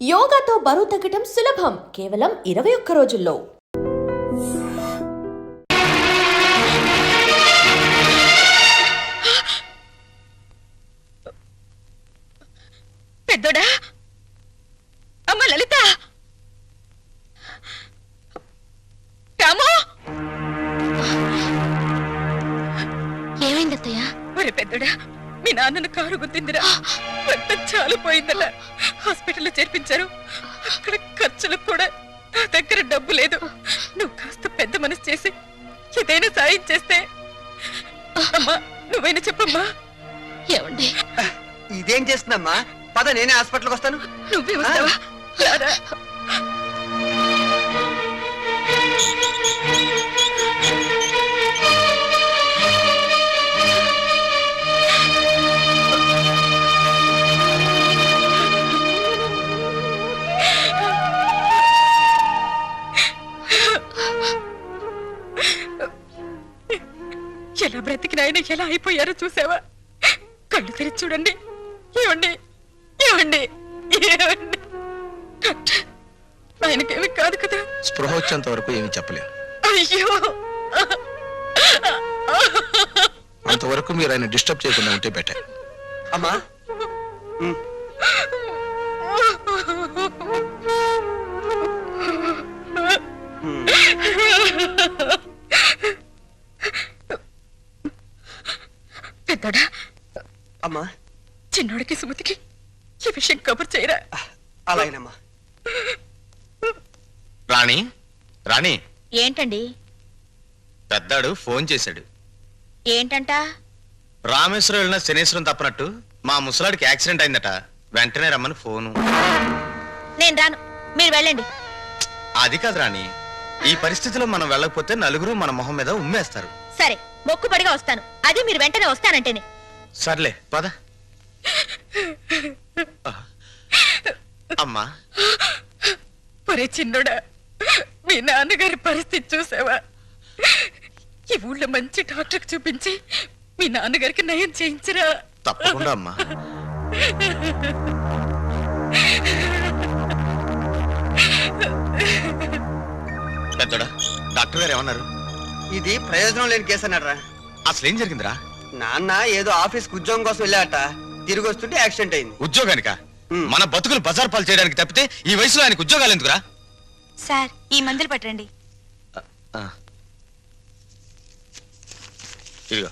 యోగాతో బరువు తగ్గటం సులభం. కేవలం ఇరవై ఒక్క రోజుల్లో. పెద్దోడా? అమ్మ లలిత! రాము! ఏమైంది అత్తయ్య ఒరే పెద్దోడా మీ నాన్నను కారు గుద్దిందిరా. రక్తం చాలా పోయిందట హాస్పిటల్లో చేర్పించారు. అక్కడ ఖర్చులకు కూడా నా దగ్గర డబ్బు లేదు. నువ్వు కాస్త పెద్ద మనసు చేసి ఏదైనా సాయం చేస్తే. అమ్మా నువ్వైనా చెప్పమ్మా. ఏమండి? ఇదేం చేస్తుందమ్మా? పద నేనే హాస్పిటల్కి వస్తాను. నువ్వే వస్తావా? రారా ఎలా బ్రతికిన ఆయన ఎలా అయిపోయారో చూసావా? కళ్ళు తెరిచి చూడండి. ఏమండి? ఏమండి? ఏమండి? డాక్టర్ ఆయనకేమి కాదు కదా. స్పృహ వచ్చేంత వరకు ఏమీ చెప్పలేం. అయ్యో! అంతవరకు మీరు ఆయన డిస్టర్బ్ చేయకుండా ఉంటే బెటర్. అమ్మా! కబుర్ చేయరా. అలాగేనమ్మా. రాణి రాణి. ఏంటండి? పెద్దాడు ఫోన్ చేశాడు. ఏంటంట? రామేశ్వరం వెళ్ళిన శనేశ్వరం తప్పనట్టు మా ముసలాడికి యాక్సిడెంట్ అయిందట. వెంటనే రమ్మని ఫోను. నేను రాను. మీరు వెళ్ళండి. అది కాదు రాణి. ఈ పరిస్థితిలో మనం వెళ్ళకపోతే నలుగురు మన మొహం మీద ఉమ్మేస్తారు. సరే మొక్కుబడిగా వస్తాను. అది మీరు వెంటనే వస్తానంటేనే. సర్లే పద. ఒరే చిన్నోడా మీ నాన్నగారి పరిస్థితి చూసావా? ఈ ఊళ్ళో మంచి డాక్టర్కి చూపించి మీ నాన్నగారికి నయం చేయించరా? తప్పకుండా అమ్మా. పెద్దడా డాక్టర్ గారు ఏమన్నారు? ఇది ప్రయోజనం లేని కేసు అన్నాడరా. అసలు ఏం జరిగిందిరా? నాన్న ఏదో ఆఫీస్కి ఉద్యోగం కోసం వెళ్ళాట తిరిగి వస్తుంటే యాక్సిడెంట్ అయింది. ఉద్యోగానిక. మన బతుకులు బజార్ పాలు చేయడానికి తప్పితే ఈ వయసులో ఆయనకు ఉద్యోగాలు ఎందుకురా? సార్ ఈ మందులు పట్టండి. ఆ. ఇదిగో.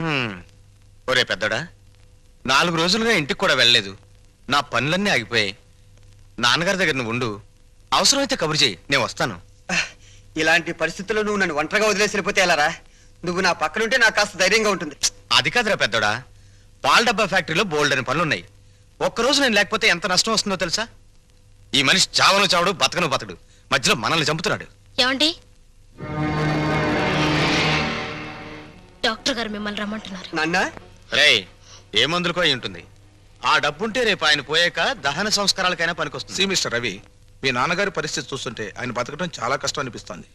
హ్మ్. ఒరే పెద్దడా నాలుగు రోజులుగా ఇంటికి కూడా వెళ్ళలేదు. నా పనులన్నీ ఆగిపోయాయి. నాన్నగారి దగ్గర నువ్వు ఉండు. అవసరమైతే కబురు చేయి నేను వస్తాను. ఇలాంటి పరిస్థితుల్లో నువ్వు నన్ను ఒంటరిగా వదిలేసి వెళ్ళిపోతే ఎలారా? నువ్వు నా పక్కనుంటే నాకు కాస్త ధైర్యంగా ఉంటుంది. అది కాదురా పెద్దోడా. పాల డబ్బా ఫ్యాక్టరీలో బోల్డ్ అని పనులున్నాయి. ఒక్కరోజు నేను లేకపోతే ఎంత నష్టం వస్తుందో తెలుసా? ఈ మనిషి చావను చావడు బతకను బతడు మధ్యలో మనల్ని చంపుతున్నాడు. ఏమండి? డాక్టర్ గారు మిమ్మల్ని రమ్మంటున్నారు. నాన్న? రేయ్ ఏ మందులకో అయి ఉంటుంది. ఆ డబ్బుంటే రేపు ఆయన పోయాక దహన సంస్కారాలకైనా పనికొస్తుంది. సి మిస్టర్ రవి మీ నాన్నగారి పరిస్థితి చూస్తుంటే ఆయన బతకడం చాలా కష్టం అనిపిస్తోంది.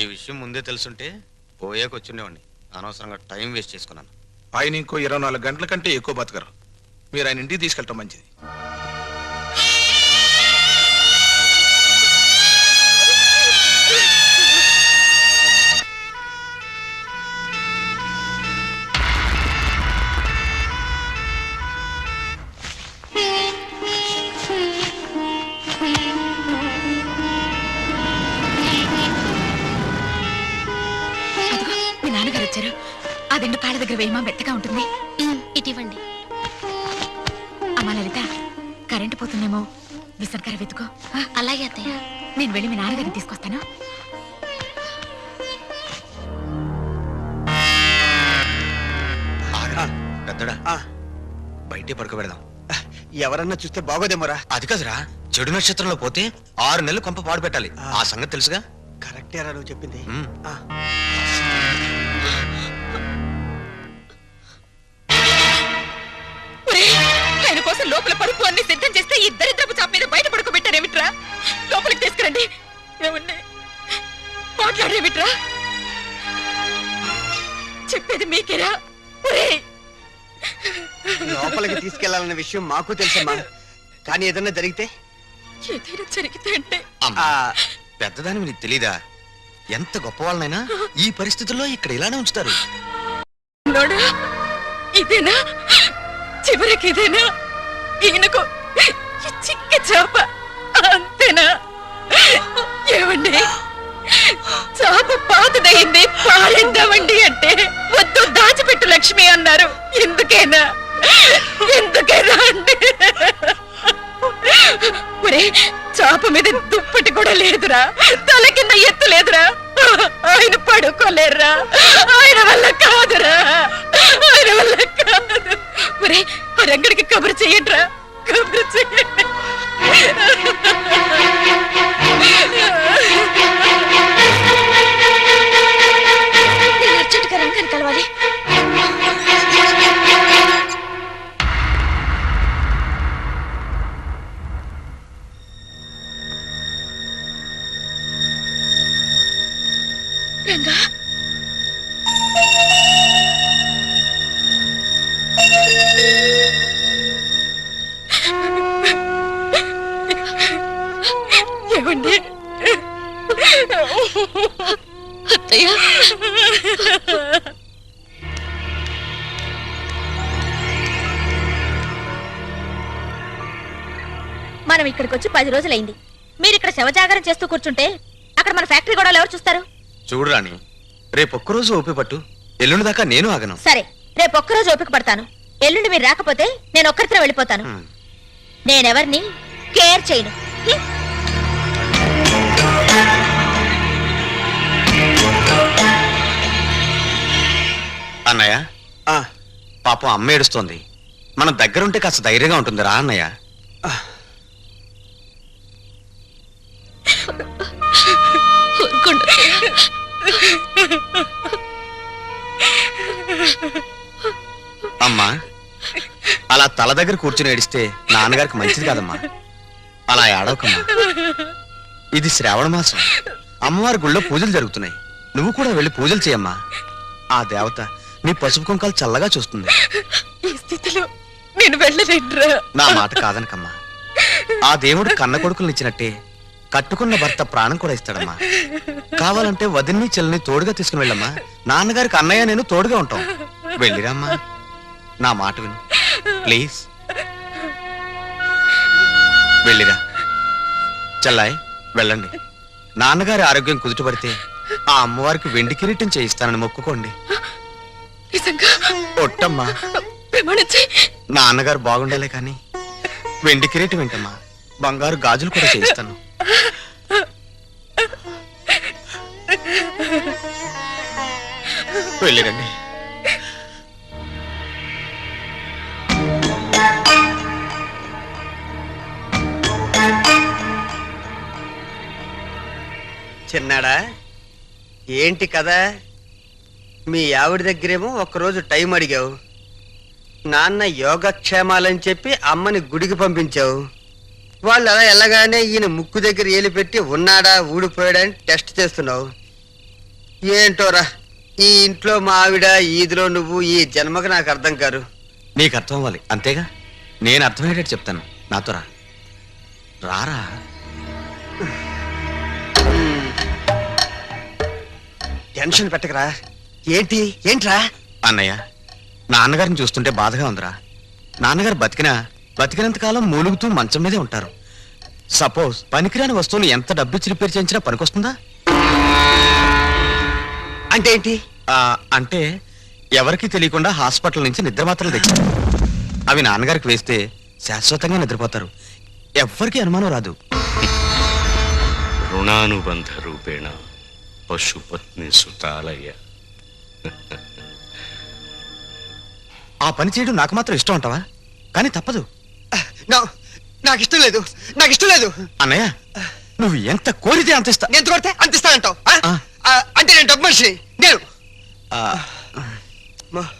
ఈ విషయం ముందే తెలుసుంటే పోయాక వచ్చిండేవాడిని. అనవసరంగా టైం వేస్ట్ చేసుకున్నాను. ఆయన ఇంకో ఇరవై నాలుగు గంటల కంటే ఎక్కువ బతకరు. మీరు ఆయన ఇంటికి తీసుకెళ్ళటం మంచిది. వేయమా మెత్తగా ఉంటుంది. ఇటివ్వండి అమ్మా లలిత కరెంటు పోతుందేమో. విసర్గారు వెతుకో. అలాగే అత్తయ్య. నేను వెళ్ళి మీ నాన్నగారిని తీసుకొస్తాను. పెద్దడా. ఆ, బయటే పడుకోబెడదాం ఎవరన్నా చూస్తే బాగోదేమోరా. అది కాదురా. చెడు నక్షత్రంలో పోతే ఆరు నెలలు కొంప పాడు పెట్టాలి. ఆ. సంగతి తెలుసుగా? కరెక్టేరా నువ్వు చెప్పింది. అన్ని సిద్ధం చేస్తే ఈ దరిద్రపు చాప మీద బయట పడుకోబెట్టారేమిట్రా? లోపలికి తీసుకురండి. ఏమండి మాట్లాడేమిట్రా చెప్పేది మీకేరా? లోపలికి తీసుకెళ్ళాలన్న విషయం మాకు తెలుసమ్మా. కానీ ఏదన్నా జరిగితే? ఏదైనా జరిగితే అంటే. అమ్మా పెద్దదాని నీకు తెలీదా? ఎంత గొప్ప వాళ్ళనైనా ఈ పరిస్థితుల్లో ఇక్కడ ఇలానే ఉంచుతారు. నోడా ఇదేనా? చివరికి ఇదేనా? ఈయనకు చిక్క చేప అంతేనా? ఏమండి? చాప పాతదయింది పారేద్దామండి అంటే వద్దు దాచిపెట్టు లక్ష్మి అన్నారు. ఎందుకేనా? ఎందుకేనా అండి? ఒరే చాప మీద దుప్పటి కూడా లేదురా. తల కింద ఎత్తు లేదురా. ఆయన పడుకోలేరురా. ఆయన వల్ల కాదురా. మనం ఇక్కడికి వచ్చి పది రోజులైంది. మీరు ఇక్కడ శవజాగరం చేస్తూ కూర్చుంటే అక్కడ మన ఫ్యాక్టరీ గొడవలు ఎవరు చూస్తారు? చూడు రాణి రేపు ఒక్కరోజు ఓపి పట్టు. ఎల్లుండి దాకా నేను ఆగను. సరే రేపు ఒక్కరోజు ఓపిక పడతాను. ఎల్లుండి మీరు రాకపోతే నేను ఒక్కరితో వెళ్ళిపోతాను. నేనెవరిని కేర్ చేయను. అన్నయ్య ఆ, పాపం అమ్మ ఏడుస్తోంది. మన దగ్గరుంటే కాస్త ధైర్యంగా ఉంటుంది రా అన్నయ్య ఊరుకోండి అత్తయ్య. అమ్మా అలా తల దగ్గర కూర్చుని ఏడిస్తే నాన్నగారికి మంచిది కాదమ్మా. అలా ఏడవకమ్మా. ఇది శ్రావణ మాసం. అమ్మవారి గుళ్ళో పూజలు జరుగుతున్నాయి. నువ్వు కూడా వెళ్ళి పూజలు చేయమ్మా. ఆ దేవత నీ పసుపు కుంకాలు చల్లగా చూస్తుంది. ఈ స్థితిలో నేను వెళ్ళలేనురా. నా మాట కాదనకమ్మా. ఆ దేవుడు కన్న కొడుకులను ఇచ్చినట్టే కట్టుకున్న భర్త ప్రాణం కూడా ఇస్తాడమ్మా. కావాలంటే వదిన్ని చెల్లిని తోడుగా తీసుకుని వెళ్ళమ్మా. నాన్నగారికి అన్నయ్య నేను తోడుగా ఉంటాం. వెళ్ళిరామ్మా. నా మాట విను. ప్లీజ్. వెళ్ళిరా. చెల్లాయ్ వెళ్ళండి. నాన్నగారి ఆరోగ్యం కుదుటపడితే ఆ అమ్మవారికి వెండి కిరీటం చేయిస్తానని మొక్కుకోండి. ఒట్టమ్మా. నాన్నగారు బాగుండాలే కానీ వెండి కిరీటం ఏంటమ్మా? బంగారు గాజులు కూడా చేయిస్తాను. వెళ్ళిరండి. చిన్నాడా ఏంటి కదా మీ ఆవిడ దగ్గరేమో ఒక్కరోజు టైం అడిగావు. నాన్న యోగక్షేమాలని చెప్పి అమ్మని గుడికి పంపించావు. వాళ్ళు అలా ఎలాగానే ఈయన ముక్కు దగ్గర ఏలిపెట్టి ఉన్నాడా ఊడిపోయాడా అని టెస్ట్ చేస్తున్నావు. ఏంటోరా? ఈ ఇంట్లో మా ఆవిడ ఈదిలో నువ్వు ఈ జన్మకు నాకు అర్థం కారు. నీకు అర్థం అవ్వాలి. అంతేగా? నేను అర్థమయ్యేటట్టు చెప్తాను. నాతో రా. రారా? టెన్షన్ పెట్టకరా. ఏంటి? ఏంట్రా? అన్నయ్య నాన్నగారిని చూస్తుంటే బాధగా ఉందిరా. నాన్నగారు బతికినా బతికినంత కాలం మూలుగుతూ మంచం మీదే ఉంటారు. సపోజ్ పనికిరాని వస్తువులు ఎంత డబ్బిచ్చి రిపేర్ చేయించినా పనికొస్తుందా? అంటే ఏంటి అంటే ఎవరికి తెలియకుండా హాస్పిటల్ నుంచి నిద్ర మాత్రలు తెచ్చారు. అవి నాన్నగారికి వేస్తే శాశ్వతంగా నిద్రపోతారు. ఎవ్వరికి అనుమానం రాదు. రుణానుబంధ రూపేణ పశుపత్ని సుతాలయ్య ఆ పని చేయడం నాకు మాత్రం ఇష్టం అంటావా? కానీ తప్పదు. నాకు ఇష్టం లేదు. నాకు ఇష్టం లేదు. అన్నయ్య నువ్వు ఎంత కోరితే అంతిస్తా ఎంత కోరితే అంతిస్తానంటావు అంటే నేను డబ్బు మనిషి నేను. మా-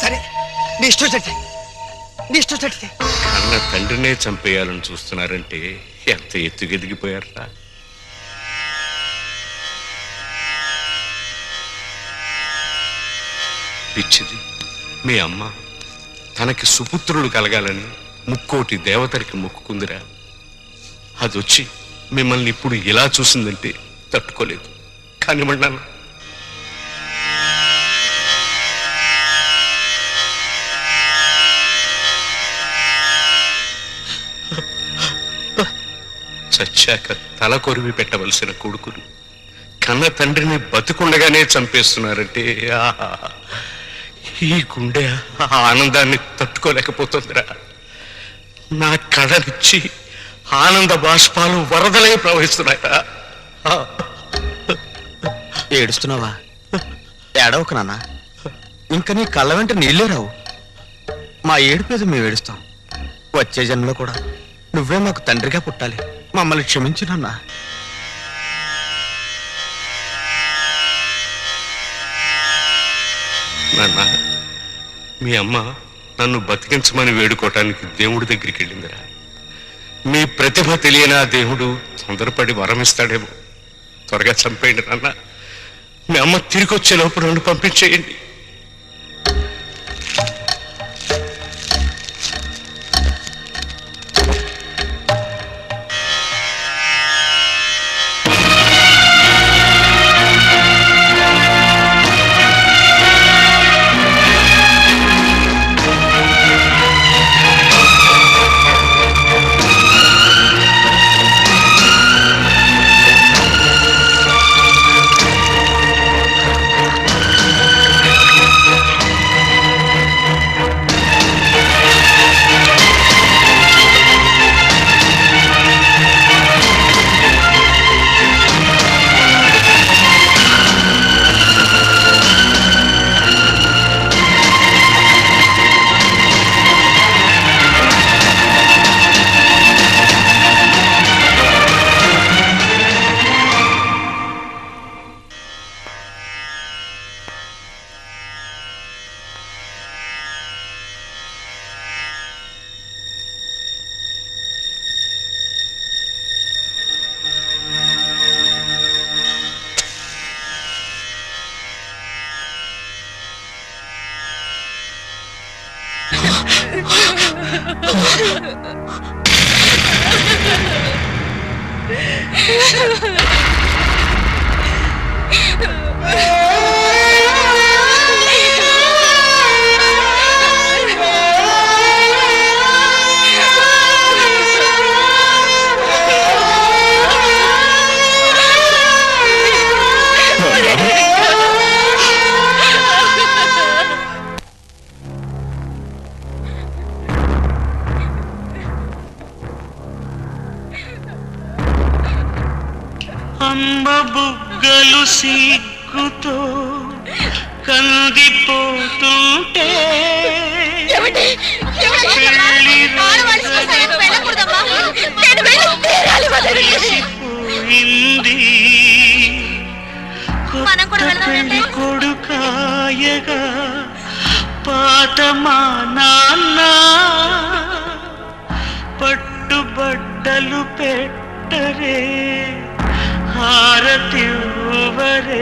సరే నీ ఇష్టం చెట్టి నీ ఇష్టం చెట్టి అన్న తండ్రినే చంపేయాలని చూస్తున్నారంటే ఎంత ఎత్తుకెదిగిపోయారా పిచ్చిది మీ అమ్మ తనకి సుపుత్రులు కలగాలని ముక్కోటి దేవతలకి మొక్కుకుందిరా. అది వచ్చి మిమ్మల్ని ఇప్పుడు ఇలా చూసిందంటే తట్టుకోలేదు కానివ్వండి నాన్న చచ్చాక తల కొరివి పెట్టవలసిన కొడుకును కన్న తండ్రిని బతుకుండగానే చంపేస్తున్నారంటే ఆహా! ఈ గుండె ఆనందాన్ని తట్టుకోలేకపోతుందిరా నా కళనిచ్చి ఆనంద బాష్పాలు వరదలై ప్రవహిస్తున్నాయరా ఆ! ఏడుస్తున్నావా? ఏడవకు నాన్న. ఇంకా నీ కళ్ళ వెంట నీళ్ళే రావు. మా ఏడుపు మీద మేము ఏడుస్తాం. వచ్చే జన్మలో కూడా నువ్వే మాకు తండ్రిగా పుట్టాలి. మమ్మల్ని క్షమించు నాన్న. నాన్న మీ అమ్మ నన్ను బతికించమని వేడుకోవటానికి దేవుడి దగ్గరికి వెళ్ళిందిరా. మీ ప్రతిభ తెలియని ఆ దేవుడు తొందరపడి వరమిస్తాడేమో. త్వరగా చంపేయండి నాన్న. మీ అమ్మ తిరిగి వచ్చే లోపు నన్ను పంపించేయండి. మురిసిపోయింది మనం కూడా కొత్త వెళ్దామండి. పెళ్ళి కొడుకాయగా పాత మా నాన్న పట్టుబట్టలు పెట్టరే. ഭാരത്യൂവരേ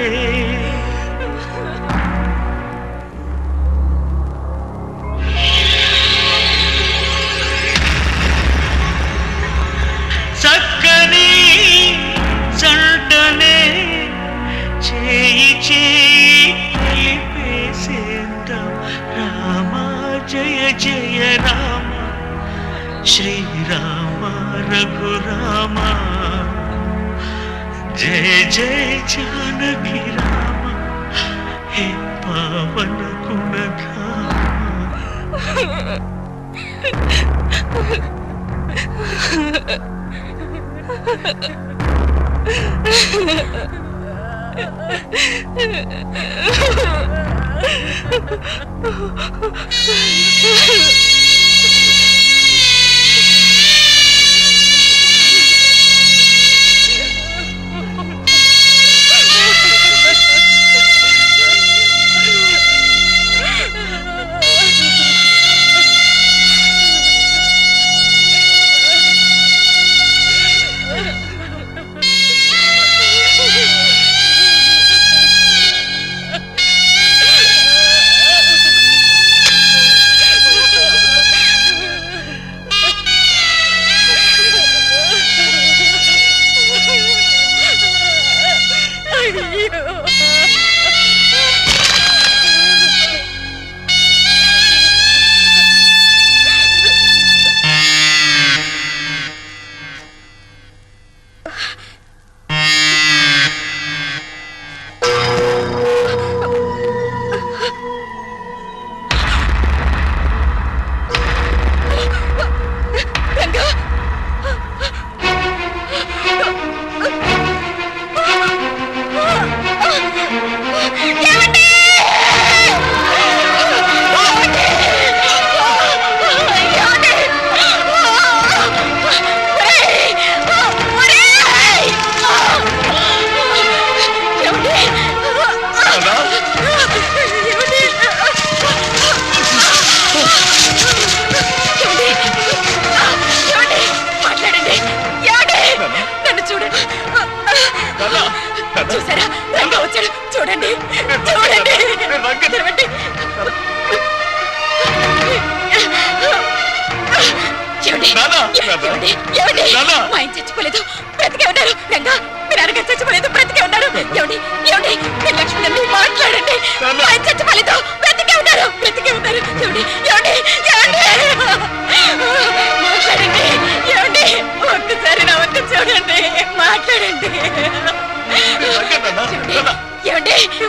Oh, my God.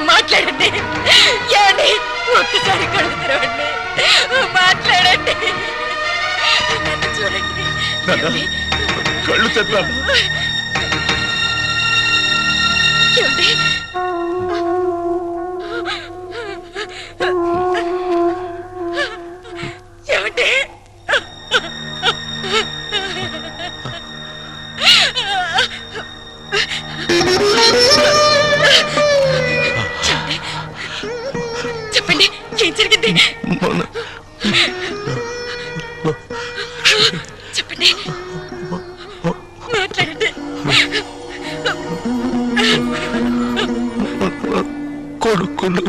మాట్లాడండి ఏమండి ఒక్కసారి కళ్ళు తెరవండి మాట్లాడండి నన్ను చూడండి ఏమండి? కళ్ళు ఏమండి? ఏమండి? కొడుకులు.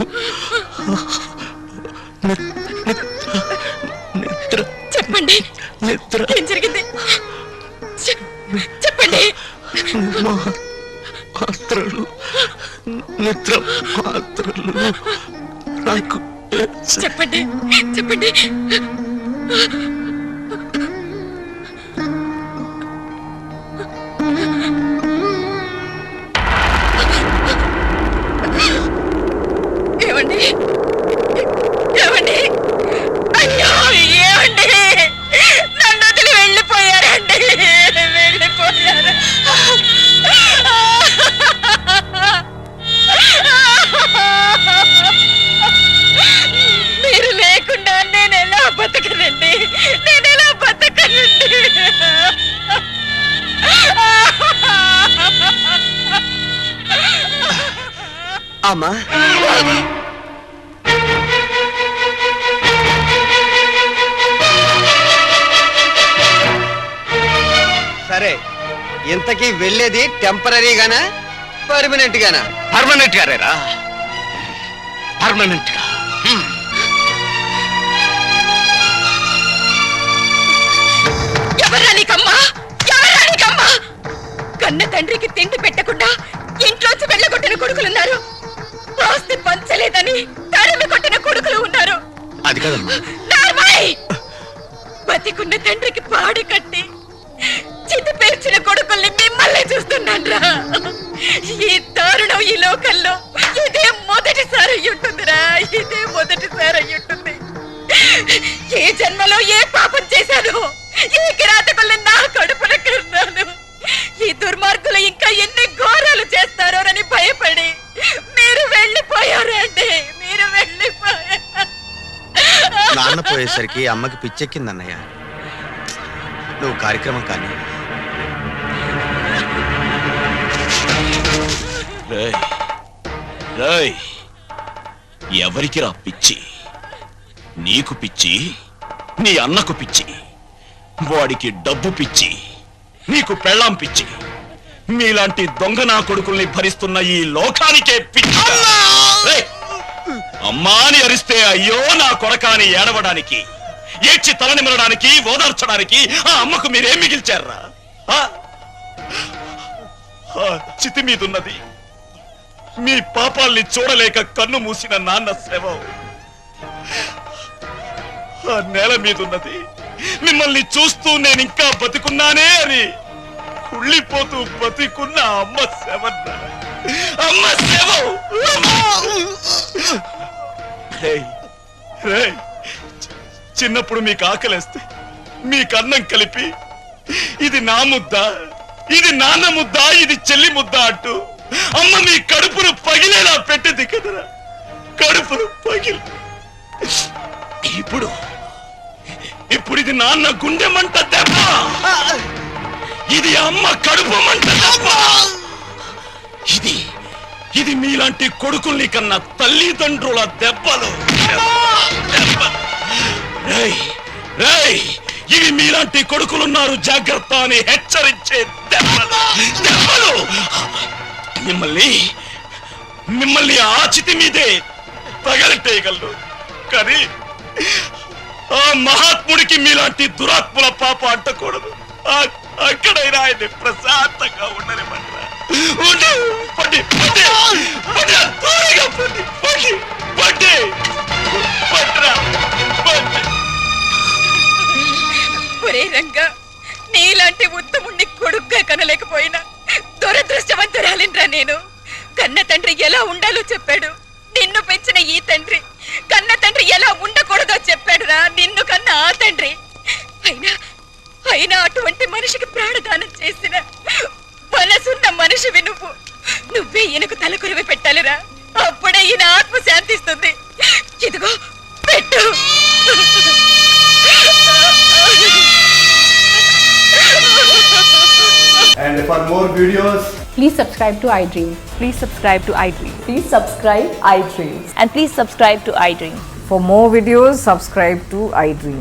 నిద్ర. చెప్పండి. నిద్ర. ఏం జరిగింది? చెప్పండి. పాత్రలు నిద్ర పాత్రలు నాకు చెప్పండి. చెప్పండి. అమ్మా సరే ఇంతకీ వెళ్ళేది టెంపరీగానా పర్మనెంట్ గానా పర్మనెంట్ గారేరా పర్మనెంట్గా హ్మ్. ఎవరా నీకమ్మా? ఎవరా నీకమ్మా? కన్న తండ్రికి తిండి పెట్టకుండా పంచలేదని తరిమి కొట్టిన కొడుకులు ఉన్నారు. అది కదమ్మా. బతికున్న తండ్రికి పాడి కట్టి చితి పేర్చిన కొడుకుల్ని మిమ్మల్ని చూస్తున్నాన్రా. ఈ దారుణం ఈ లోకంలో ఇదే మొదటిసారి అయ్యుంటుందిరా. ఇదే మొదటిసారి అయ్యుంటుంది. ఏ జన్మలో ఏ పాపం చేశాను? ఈ కిరాతకుల్ని నా కడుపున కన్నాను. ఈ దుర్మార్గులు ఇంకా ఎన్ని ఘోరాలు చేస్తారోనని భయపడి మీరు వెళ్ళిపోయారండి. మీరు వెళ్ళిపోయారు. నాన్న పోయేసరికి అమ్మకి పిచ్చెక్కిందన్నయ్య. నువ్వు కార్యక్రమం కానీ. రేయ్ రేయ్ ఎవరికి రా పిచ్చి? నీకు పిచ్చి నీ అన్నకు పిచ్చి వాడికి డబ్బు పిచ్చి నీకు పెళ్ళాం పిచ్చి. మీలాంటి దొంగ నా కొడుకుల్ని భరిస్తున్న ఈ లోకానికే పిచ్చి అమ్మా అని అరిస్తే అయ్యో నా కొడకాని ఏడవడానికి ఏడ్చి తలనిమరడానికి ఓదార్చడానికి ఆ అమ్మకు మీరేం మిగిల్చారా? ఆ? చితి మీదున్నది. మీ పాపాల్ని చూడలేక కన్ను మూసిన నాన్న శవం ఆ నేల మీదున్నది. మిమ్మల్ని చూస్తూ నేను ఇంకా బతికున్నానే అని. కుళ్ళిపోతూ బతికున్న అమ్మ శవన్న అమ్మ శవం! చిన్నప్పుడు మీకు ఆకలేస్తే మీకు అన్నం కలిపి ఇది నా ముద్ద ఇది నాన్న ముద్ద ఇది చెల్లి ముద్ద అంటూ అమ్మ మీ కడుపును పగిలేలా పెట్టింది కదరా. కడుపును పగిలి. ఇప్పుడు ఇప్పుడు ఇది నాన్న గుండె మంట దెబ్బ. ఇది అమ్మ కడుపు మంట ఇది ఇది మీలాంటి కొడుకుల్ని కన్నా తల్లిదండ్రుల దెబ్బలు. ఇవి మీలాంటి కొడుకులున్నారు జాగ్రత్త అని హెచ్చరించే దెబ్బలు దెబ్బలు. మిమ్మల్ని మిమ్మల్ని ఆచితి మీదే తగలటేయగలరు కానీ ఆ మహాత్ముడికి మీలాంటి దురాత్ముల పాప అంటకూడదు. ఆ- అక్కడైనా ఆయన్ని ప్రశాంతంగా ఉండనివ్వండిరా పండి పండి పండి త్వరగా పండి పండి పండి పండిరా పండి ఒరే రంగా నీలాంటి ఉత్తముణ్ణి కొడుగ్గా కనలేకపోయినా దురదృష్టవంతురాలిండ్రా నేను. కన్న తండ్రి ఎలా ఉండాలో చెప్పాడు. నిన్ను పెంచిన ఈ తండ్రి కన్న తండ్రి ఎలా ఉండకూడదో చెప్పాడురా. నిన్ను కన్న ఆ తండ్రి. మనిషికి ప్రాణదానం చేసిన మనసున్న మనిషివి నువ్వు నువ్వే ఈయనకు తలకొరివి పెట్టాలిరా అప్పుడే ఈయన ఆత్మ శాంతిస్తుంది ఇదిగో పెట్టు And for more videos, Please subscribe to iDream. Please subscribe to iDream. Please subscribe iDreams. And please subscribe to iDream. For more videos, subscribe to iDream.